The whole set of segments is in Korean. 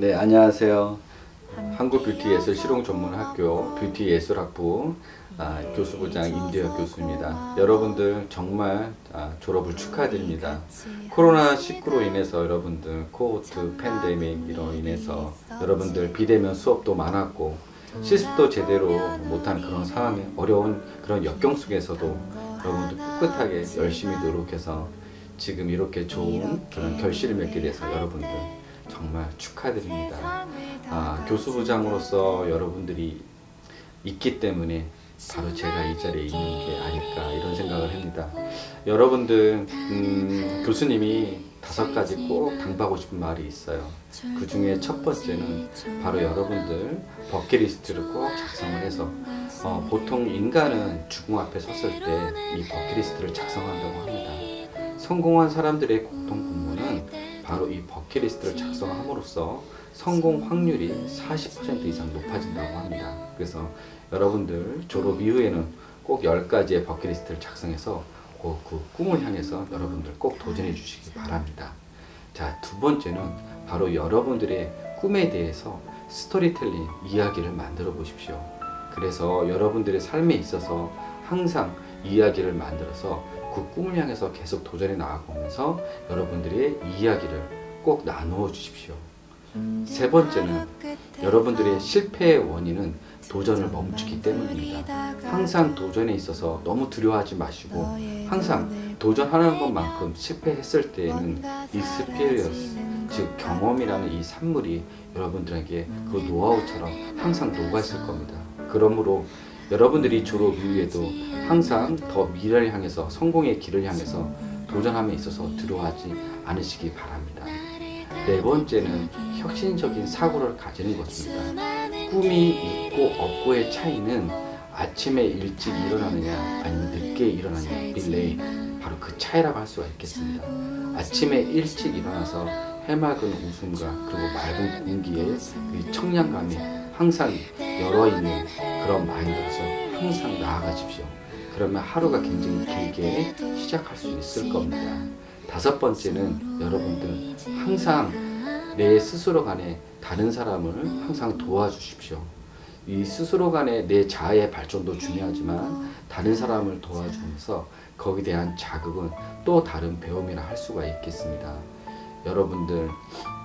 네, 안녕하세요. 한국 뷰티 예술 실용 전문 학교 뷰티 예술학부 아, 교수부장 임대혁 교수입니다. 여러분들 정말 아, 졸업을 축하드립니다. 코로나 19로 인해서 여러분들 코호트 팬데믹으로 인해서 여러분들 비대면 수업도 많았고 실습도 제대로 못한 그런 상황에 어려운 그런 역경 속에서도 여러분들 꿋꿋하게 열심히 노력해서 지금 이렇게 좋은 그런 결실을 맺게 돼서 여러분들 정말 축하드립니다. 아, 교수부장으로서 여러분들이 있기 때문에 바로 제가 이 자리에 있는 게 아닐까 이런 생각을 합니다. 여러분들 음, 교수님이 다섯 가지 꼭 당부하고 싶은 말이 있어요. 그 중에 첫 번째는 바로 여러분들 버킷리스트를 꼭 작성을 해서 어, 보통 인간은 죽음 앞에 섰을 때 이 버킷리스트를 작성한다고 합니다. 성공한 사람들의 공통 바로 이 버킷리스트를 작성함으로써 성공 확률이 40% 이상 높아진다고 합니다. 그래서 여러분들 졸업 이후에는 꼭 10가지의 버킷리스트를 작성해서 그, 그 꿈을 향해서 여러분들 꼭 도전해 주시기 바랍니다. 자, 두 번째는 바로 여러분들의 꿈에 대해서 스토리텔링 이야기를 만들어 보십시오. 그래서 여러분들의 삶에 있어서 항상 이야기를 만들어서 그 꿈을 향해서 계속 도전해 나아가면서 여러분들의 이야기를 꼭 나누어 주십시오. 세 번째는 여러분들의 실패의 원인은 도전을 멈추기 때문입니다. 항상 도전에 있어서 너무 두려워하지 마시고 항상 도전하는 것만큼 실패했을 때에는 익스피리언스 즉 경험이라는 이 산물이 여러분들에게 그 노하우처럼 항상 녹아 있을 겁니다. 그러므로 여러분들이 졸업 이후에도 항상 더 미래를 향해서 성공의 길을 향해서 도전함에 있어서 두려워하지 않으시기 바랍니다. 네 번째는 혁신적인 사고를 가지는 것입니다. 꿈이 있고 없고의 차이는 아침에 일찍 일어나느냐 아니면 늦게 일어나느냐 릴레이 바로 그 차이라고 할 수가 있겠습니다. 아침에 일찍 일어나서 해맑은 웃음과 그리고 맑은 공기에 그 청량감이 항상 열어 있는 그런 마인드로서 항상 나아가십시오. 그러면 하루가 굉장히 길게 시작할 수 있을 겁니다. 다섯 번째는 여러분들 항상 내 스스로 간에 다른 사람을 항상 도와주십시오. 이 스스로 간에 내 자아의 발전도 중요하지만 다른 사람을 도와주면서 거기에 대한 자극은 또 다른 배움이라 할 수가 있겠습니다. 여러분들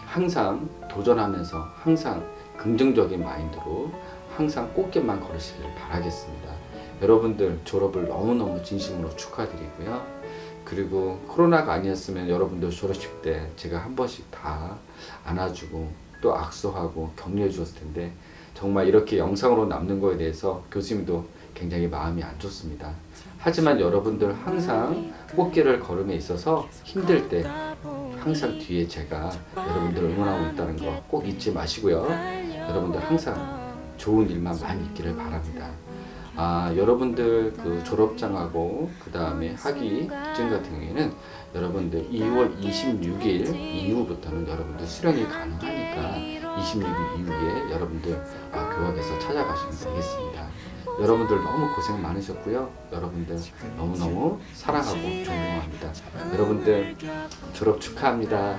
항상 도전하면서 항상 긍정적인 마인드로 항상 꽃길만 걸으시길 바라겠습니다. 여러분들 졸업을 너무너무 진심으로 축하드리고요. 그리고 코로나가 아니었으면 여러분들 졸업식 때 제가 한 번씩 다 안아주고 또 악수하고 격려해 주었을 텐데 정말 이렇게 영상으로 남는 거에 대해서 교수님도 굉장히 마음이 안 좋습니다. 하지만 여러분들 항상 꽃길을 걸음에 있어서 힘들 때 항상 뒤에 제가 여러분들 응원하고 있다는 거 꼭 잊지 마시고요. 여러분들 항상 좋은 일만 많이 있기를 바랍니다. 아, 여러분들 그 졸업장하고 그 다음에 학위 증 같은 경우에는 여러분들 2월 26일 이후부터는 여러분들 수령이 가능하니까 26일 이후에 여러분들 아, 교학에서 찾아가시면 되겠습니다. 여러분들 너무 고생 많으셨고요. 여러분들 너무너무 사랑하고 존경합니다. 여러분들 졸업 축하합니다.